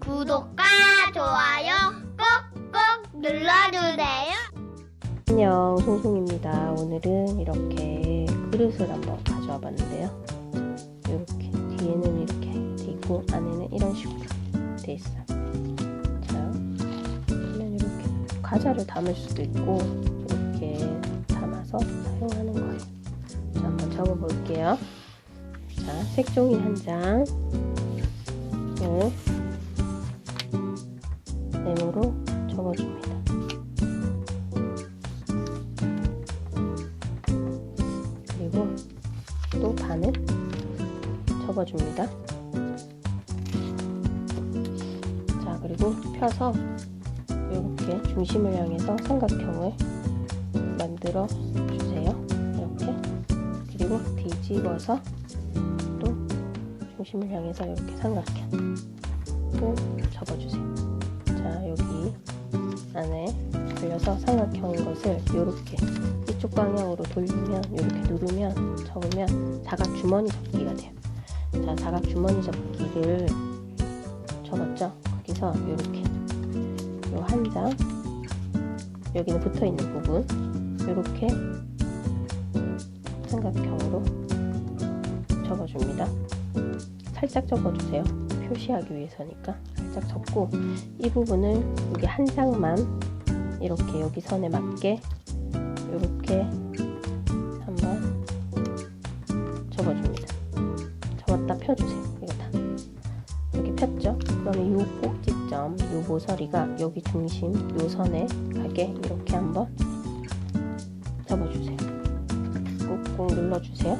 구독과 좋아요 꾹꾹 눌러주세요. 안녕 송송입니다. 오늘은 이렇게 그릇을 한번 가져와 봤는데요. 이렇게 뒤에는 이렇게 돼 있고 안에는 이런 식으로 돼 있어요. 자 그러면 이렇게 과자를 담을 수도 있고 자 한번 적어 볼게요 자 색종이 한 장 네모로 적어줍니다 그리고 또 반을 접어줍니다. 자, 그리고 펴서 이렇게 중심을 향해서 삼각형을 만들어. 그리고 뒤집어서 또 중심을 향해서 이렇게 삼각형을 접어주세요. 자, 여기 안에 걸려서 삼각형인 것을 이렇게 이쪽 방향으로 돌리면 이렇게 누르면 접으면 사각 주머니 접기가 돼요. 자, 사각 주머니 접기를 접었죠? 거기서 이렇게 요 한 장 여기는 붙어 있는 부분 이렇게 삼각형으로 접어줍니다. 살짝 접어주세요. 표시하기 위해서니까 살짝 접고 이 부분을 여기 한 장만 이렇게 여기 선에 맞게 이렇게 한번 접어줍니다. 접었다 펴주세요. 이거 다 이렇게 폈죠? 그러면 이 꼭지점, 이 모서리가 여기 중심, 요 선에 가게 이렇게 한번 눌러주세요.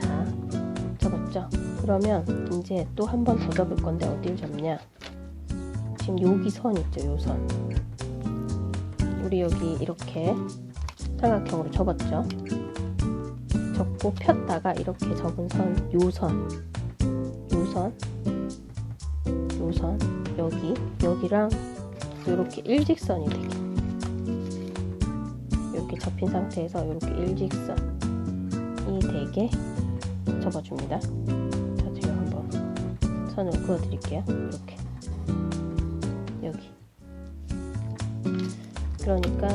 자, 접었죠? 그러면 이제 또 한 번더 접을 건데 어딜 접냐? 지금 여기 선 있죠, 요 선. 우리 여기 이렇게 삼각형으로 접었죠. 접고 폈다가 이렇게 접은 선, 요 선, 요 선, 요 선, 여기, 여기랑 이렇게 일직선이 되게 이렇게 접힌 상태에서 이렇게 일직선이 되게 접어줍니다. 자, 제가 한번 선을 그어드릴게요. 이렇게 여기. 그러니까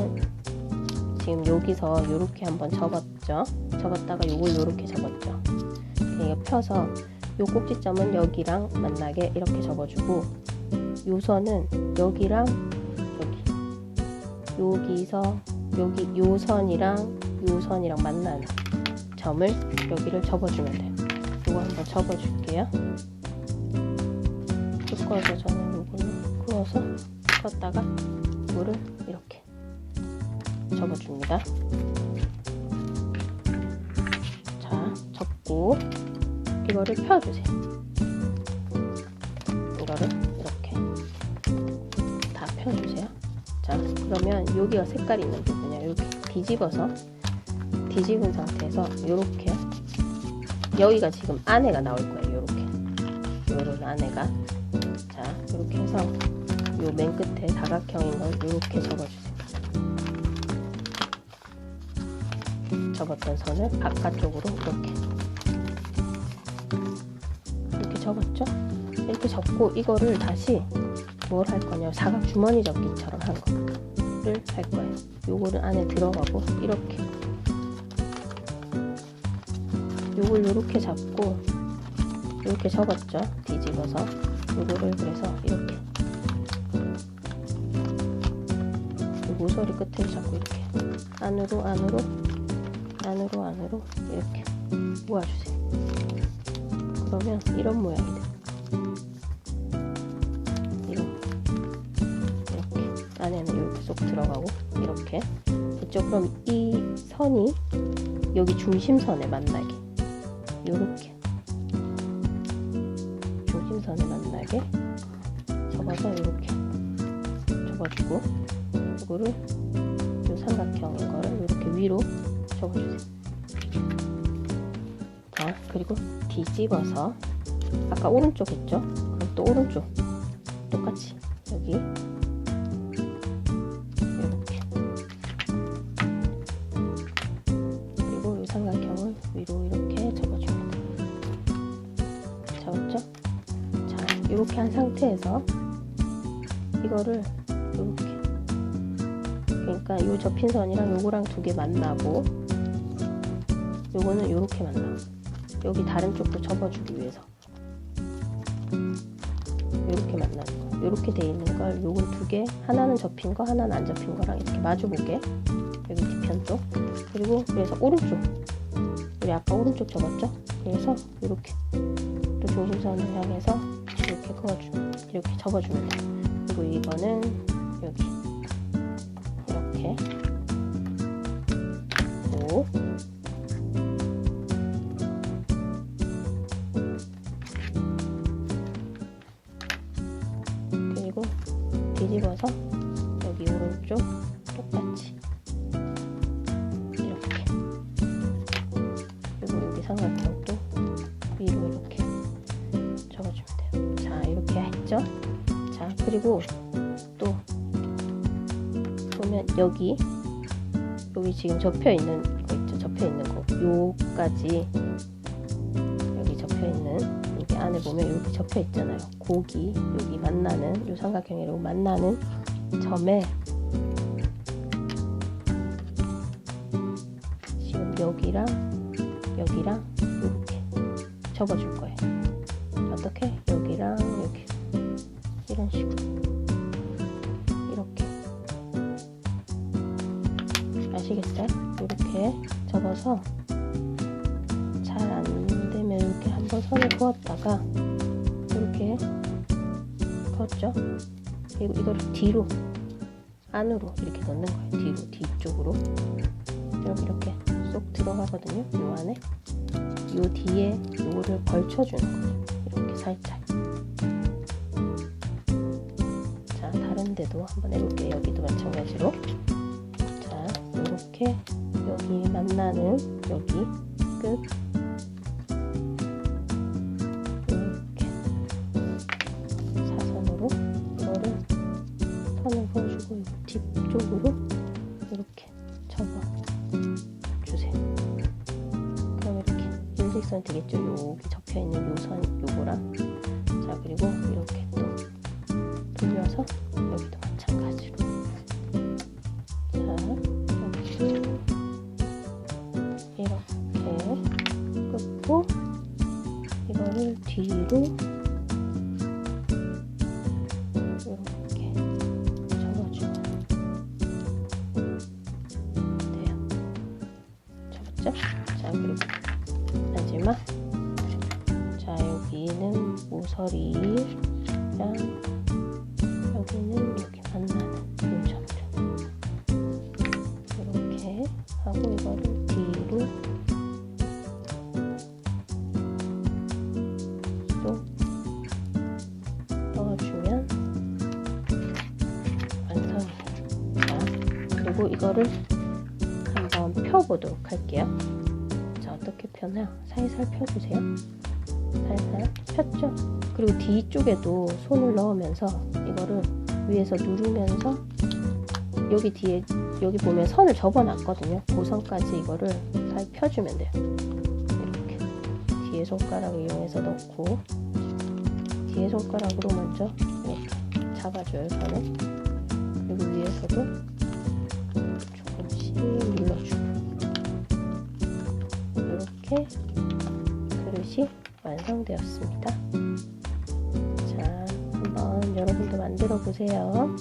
지금 여기서 이렇게 한번 접었죠. 접었다가 요걸 이렇게 접었죠. 이거 펴서 요 꼭지점은 여기랑 만나게 이렇게 접어주고 요 선은 여기랑 여기 여기서 여기 요 선이랑 요 선이랑 만나는 점을 여기를 접어주면 돼요. 요거 한번 접어줄게요. 두꺼워서 저는 요걸로 그어서 껐다가 이거를 이렇게 접어줍니다. 자, 접고 이거를 펴주세요. 이거를 그러면 여기가 색깔이 있는 부분이야. 이렇게 뒤집어서 뒤집은 상태에서 이렇게 여기가 지금 안에가 나올 거예요. 이렇게 요런 안에가 자, 이렇게 해서 요 맨 끝에 사각형인 걸 이렇게 접어주세요. 접었던 선을 바깥쪽으로 이렇게 이렇게 접었죠? 이렇게 접고 이거를 다시 뭘 할 거냐 사각 주머니 접기처럼 한거 를 할 거예요. 요거를 안에 들어가고 이렇게 요걸 요렇게 잡고 이렇게 접었죠? 뒤집어서 요거를 그래서 이렇게 이 모서리 끝을 잡고 이렇게 안으로 안으로 안으로 안으로 이렇게 모아주세요. 그러면 이런 모양이 돼요. 쏙 들어가고 이렇게 됐죠? 그럼 이 선이 여기 중심선에 만나게 이렇게 중심선에 만나게 접어서 이렇게 접어주고 이거를 이 삼각형인 거를 이렇게 위로 접어주세요. 자, 그리고 뒤집어서 아까 오른쪽 했죠? 그럼 또 오른쪽 똑같이 여기 이렇게 한 상태에서 이거를 이렇게. 그러니까 요 접힌 선이랑 요거랑 두 개 만나고 요거는 이렇게 만나 여기 다른 쪽도 접어주기 위해서 이렇게 만나는 거 이렇게 돼 있는 걸 요건 두 개 하나는 접힌 거 하나는 안 접힌 거랑 이렇게 마주 보게. 여기 뒤편 쪽. 그리고 그래서 오른쪽. 우리 아까 오른쪽 접었죠? 그래서 이렇게 또 중심선을 향해서 이렇게 그어주면 이렇게 접어주면 돼. 그리고 이거는 여기. 이렇게. 오 그리고 뒤집어서 여기 오른쪽 똑같이 이렇게. 그리고 여기 삼각 그리고 또 보면 여기 여기 지금 접혀 있는 거 있죠? 접혀 있는 거. 요까지. 여기 접혀 있는 여기 안에 보면 이렇게 접혀 있잖아요. 고기 여기 만나는 요 삼각형이라고 만나는 점에 지금 여기랑 여기랑 이렇게 접어줄 거예요. 어떻게? 여기랑 여기 이런 식으로 접어서 잘 안 되면 이렇게 한번 선을 그었다가 이렇게 그었죠? 그리고 이거를 뒤로 안으로 이렇게 넣는 거예요. 뒤로 뒤쪽으로 그럼 이렇게 쏙 들어가거든요. 요 안에 요 뒤에 요거를 걸쳐주는 거예요. 이렇게 살짝 자 다른 데도 한번 해볼게요. 여기도 마찬가지 3X선 되겠죠 여기 접혀있는 요선 요거랑 자 그리고 이렇게 또 돌려서 여기도 마찬가지로. 자 이렇게 이렇게 끊고 이거를 뒤로 여기는 모서리 랑 여기는 여기 만나는 요 점들 이렇게 하고 이거를 뒤로 또 넣어주면. 자, 그리고 이거를 한번 펴보도록 할게요. 자, 어떻게 펴나? 살살 펴주세요. 살살 폈죠? 그리고 뒤쪽에도 손을 넣으면서 이거를 위에서 누르면서 여기 뒤에 여기 보면 선을 접어놨거든요. 그 선까지 이거를 잘 펴주면 돼요. 이렇게 뒤에 손가락을 이용해서 넣고 뒤에 손가락으로 먼저 이렇게 잡아줘요 선을 그리고 위에서도 조금씩 눌러주고 이렇게 그릇이 완성되었습니다. 자 한번 여러분도 만들어 보세요